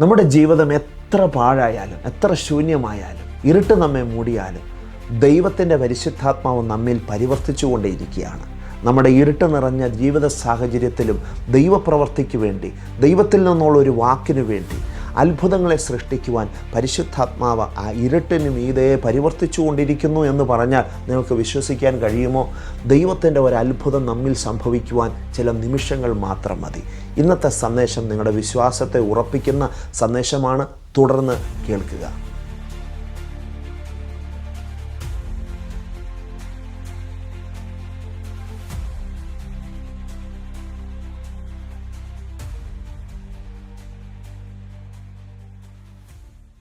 നമ്മുടെ ജീവിതം എത്ര പാഴായാലും എത്ര ശൂന്യമായാലും ഇരുട്ട് നമ്മെ മൂടിയാലും ദൈവത്തിന്റെ പരിശുദ്ധാത്മാവ് നമ്മിൽ പരിവർത്തിച്ചുകൊണ്ടേയിരിക്കുകയാണ്. നമ്മുടെ ഇരുട്ട് നിറഞ്ഞ ജീവിത സാഹചര്യത്തിലും ദൈവപ്രവർത്തിക്ക് വേണ്ടി ദൈവത്തിൽ നിന്നുള്ള ഒരു വാക്കിനു വേണ്ടി അത്ഭുതങ്ങളെ സൃഷ്ടിക്കുവാൻ പരിശുദ്ധാത്മാവ് ആ ഇരുട്ടിന് ഈതയെ പരിവർത്തിച്ചു കൊണ്ടിരിക്കുന്നു എന്ന് പറഞ്ഞാൽ നിങ്ങൾക്ക് വിശ്വസിക്കാൻ കഴിയുമോ? ദൈവത്തിന്റെ ഒരു അത്ഭുതം നമ്മിൽ സംഭവിക്കുവാൻ ചില നിമിഷങ്ങൾ മാത്രം മതി. ഇന്നത്തെ സന്ദേശം നിങ്ങളുടെ വിശ്വാസത്തെ ഉറപ്പിക്കുന്ന സന്ദേശമാണ് തുടർന്ന് കേൾക്കുക.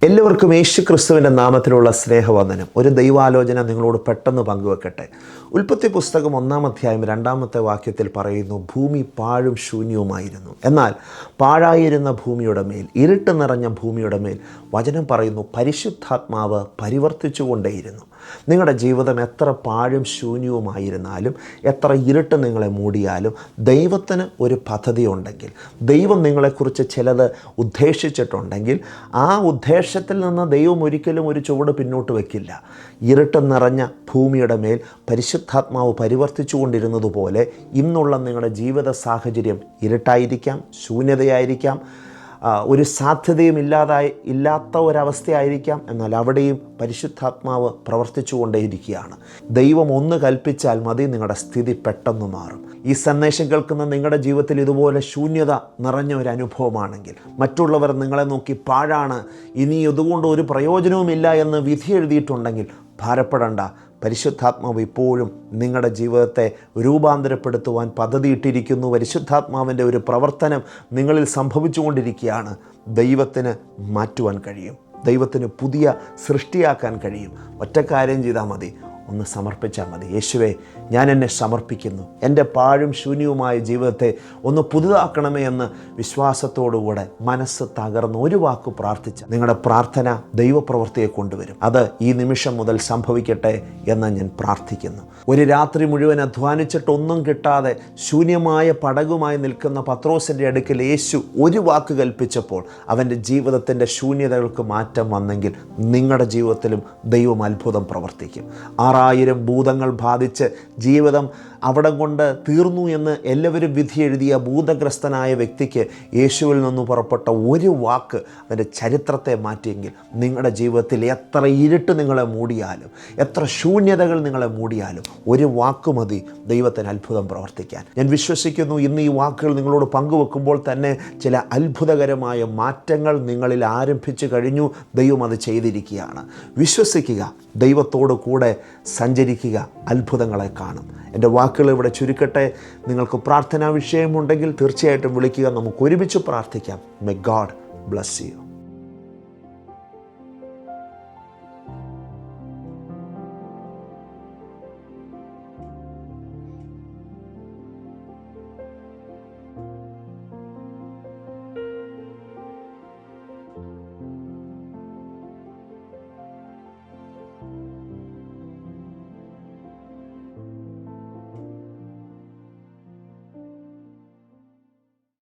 എല്ലാവർക്കും യേശു ക്രിസ്തുവിന്റെ നാമത്തിലുള്ള സ്നേഹവന്ദനം. ഒരു ദൈവാലോചന നിങ്ങളോട് പെട്ടെന്ന് പങ്കുവെക്കട്ടെ. ഉൽപ്പത്തി പുസ്തകം ഒന്നാം അധ്യായം രണ്ടാമത്തെ വാക്യത്തിൽ പറയുന്നു ഭൂമി പാഴും ശൂന്യവുമായിരുന്നു. എന്നാൽ പാഴായിരുന്ന ഭൂമിയുടെ മേൽ ഇരുട്ട് നിറഞ്ഞ ഭൂമിയുടെ മേൽ വചനം പറയുന്നു പരിശുദ്ധാത്മാവ് പരിവർത്തിച്ചുകൊണ്ടേയിരുന്നു. നിങ്ങളുടെ ജീവിതം എത്ര പാഴും ശൂന്യവുമായിരുന്നാലും എത്ര ഇരുട്ട് നിങ്ങളെ മൂടിയാലും ദൈവത്തിന് ഒരു പദ്ധതി ഉണ്ടെങ്കിൽ ദൈവം നിങ്ങളെക്കുറിച്ച് ചിലത് ഉദ്ദേശിച്ചിട്ടുണ്ടെങ്കിൽ ആ ഉദ്ദേശത്തിൽ നിന്ന് ദൈവം ഒരിക്കലും ഒരു ചുവട് പിന്നോട്ട് വയ്ക്കില്ല ഇരുട്ട് നിറഞ്ഞ ഭൂമിയുടെ മേൽ പരിശുദ്ധാത്മാവ് പരിവർത്തിച്ചുകൊണ്ടിരുന്നതുപോലെ ഇന്നുള്ള നിങ്ങളുടെ ജീവിത സാഹചര്യം ഇരുട്ടായിരിക്കാം ശൂന്യതയായിരിക്കാം. ഒരു സാധ്യതയും ഇല്ലാതായി ഇല്ലാത്ത ഒരവസ്ഥയായിരിക്കാം. എന്നാൽ അവിടെയും പരിശുദ്ധാത്മാവ് പ്രവർത്തിച്ചുകൊണ്ടേയിരിക്കുകയാണ്. ദൈവം ഒന്ന് കൽപ്പിച്ചാൽ മതി നിങ്ങളുടെ സ്ഥിതി പെട്ടെന്ന് മാറും. ഈ സന്ദേശം കേൾക്കുന്ന നിങ്ങളുടെ ജീവിതത്തിൽ ഇതുപോലെ ശൂന്യത നിറഞ്ഞ ഒരു അനുഭവമാണെങ്കിൽ മറ്റുള്ളവർ നിങ്ങളെ നോക്കി പാഴാണ്. ഇനി ഇതുകൊണ്ട് ഒരു പ്രയോജനവുമില്ല എന്ന് വിധി എഴുതിയിട്ടുണ്ടെങ്കിൽ ഭാരപ്പെടേണ്ട. പരിശുദ്ധാത്മാവ് ഇപ്പോഴും നിങ്ങളുടെ ജീവിതത്തെ രൂപാന്തരപ്പെടുത്തുവാൻ പദ്ധതിയിട്ടിരിക്കുന്നു. പരിശുദ്ധാത്മാവിന്റെ ഒരു പ്രവർത്തനം നിങ്ങളിൽ സംഭവിച്ചുകൊണ്ടിരിക്കുകയാണ്. ദൈവത്തിന് മാറ്റുവാൻ കഴിയും. ദൈവത്തിന് പുതിയ സൃഷ്ടിയാക്കാൻ കഴിയും. ഒറ്റ കാര്യം ചെയ്താൽ മതി. ഒന്ന് സമർപ്പിച്ചാൽ മതി. യേശുവെ ഞാൻ എന്നെ സമർപ്പിക്കുന്നു. എന്റെ പാഴും ശൂന്യവുമായ ജീവിതത്തെ ഒന്ന് പുതുതാക്കണമേ എന്ന് വിശ്വാസത്തോടുകൂടെ മനസ്സ് തകർന്ന് ഒരു വാക്ക് പ്രാർത്ഥിച്ച നിങ്ങളുടെ പ്രാർത്ഥന ദൈവപ്രവൃത്തിയെ കൊണ്ടുവരും. അത് ഈ നിമിഷം മുതൽ സംഭവിക്കട്ടെ എന്ന് ഞാൻ പ്രാർത്ഥിക്കുന്നു. ഒരു രാത്രി മുഴുവൻ അധ്വാനിച്ചിട്ടൊന്നും കിട്ടാതെ ശൂന്യമായ പടകുമായി നിൽക്കുന്ന പത്രോസിന്റെ അടുക്കൽ യേശു ഒരു വാക്ക് കൽപ്പിച്ചപ്പോൾ അവന്റെ ജീവിതത്തിന്റെ ശൂന്യതകൾക്ക് മാറ്റം വന്നെങ്കിൽ നിങ്ങളുടെ ജീവിതത്തിലും ദൈവം അത്ഭുതം പ്രവർത്തിക്കും. ആറായിരം ഭൂതങ്ങൾ ബാധിച്ച് ജീവിതം അവിടം കൊണ്ട് തീർന്നു എന്ന് എല്ലാവരും വിധി എഴുതിയ ഭൂതഗ്രസ്തനായ വ്യക്തിക്ക് യേശുവിൽ നിന്ന് പുറപ്പെട്ട ഒരു വാക്ക് അതിന്റെ ചരിത്രത്തെ മാറ്റിയെങ്കിൽ നിങ്ങളുടെ ജീവിതത്തിൽ എത്ര ഇരുട്ട് നിങ്ങളെ മൂടിയാലും എത്ര ശൂന്യതകൾ നിങ്ങളെ മൂടിയാലും ഒരു വാക്ക് മതി ദൈവത്തിന് അത്ഭുതം പ്രവർത്തിക്കാൻ. ഞാൻ വിശ്വസിക്കുന്നു ഇന്ന് ഈ വാക്കുകൾ നിങ്ങളോട് പങ്കുവെക്കുമ്പോൾ തന്നെ ചില അത്ഭുതകരമായ മാറ്റങ്ങൾ നിങ്ങളിൽ ആരംഭിച്ചു കഴിഞ്ഞു ദൈവം അത് ചെയ്തിരിക്കുകയാണ്. വിശ്വസിക്കുക ദൈവത്തോട് കൂടെ സഞ്ചരിക്കുക അത്ഭുതങ്ങളെ കാണും. എന്റെ വാക്കുകൾ ഇവിടെ ചുരുക്കട്ടെ. നിങ്ങൾക്ക് പ്രാർത്ഥനാ വിഷയമുണ്ടെങ്കിൽ തീർച്ചയായിട്ടും വിളിക്കുക. നമുക്ക് ഒരുമിച്ച് പ്രാർത്ഥിക്കാം. മെ ഗാഡ് ബ്ലസ് യു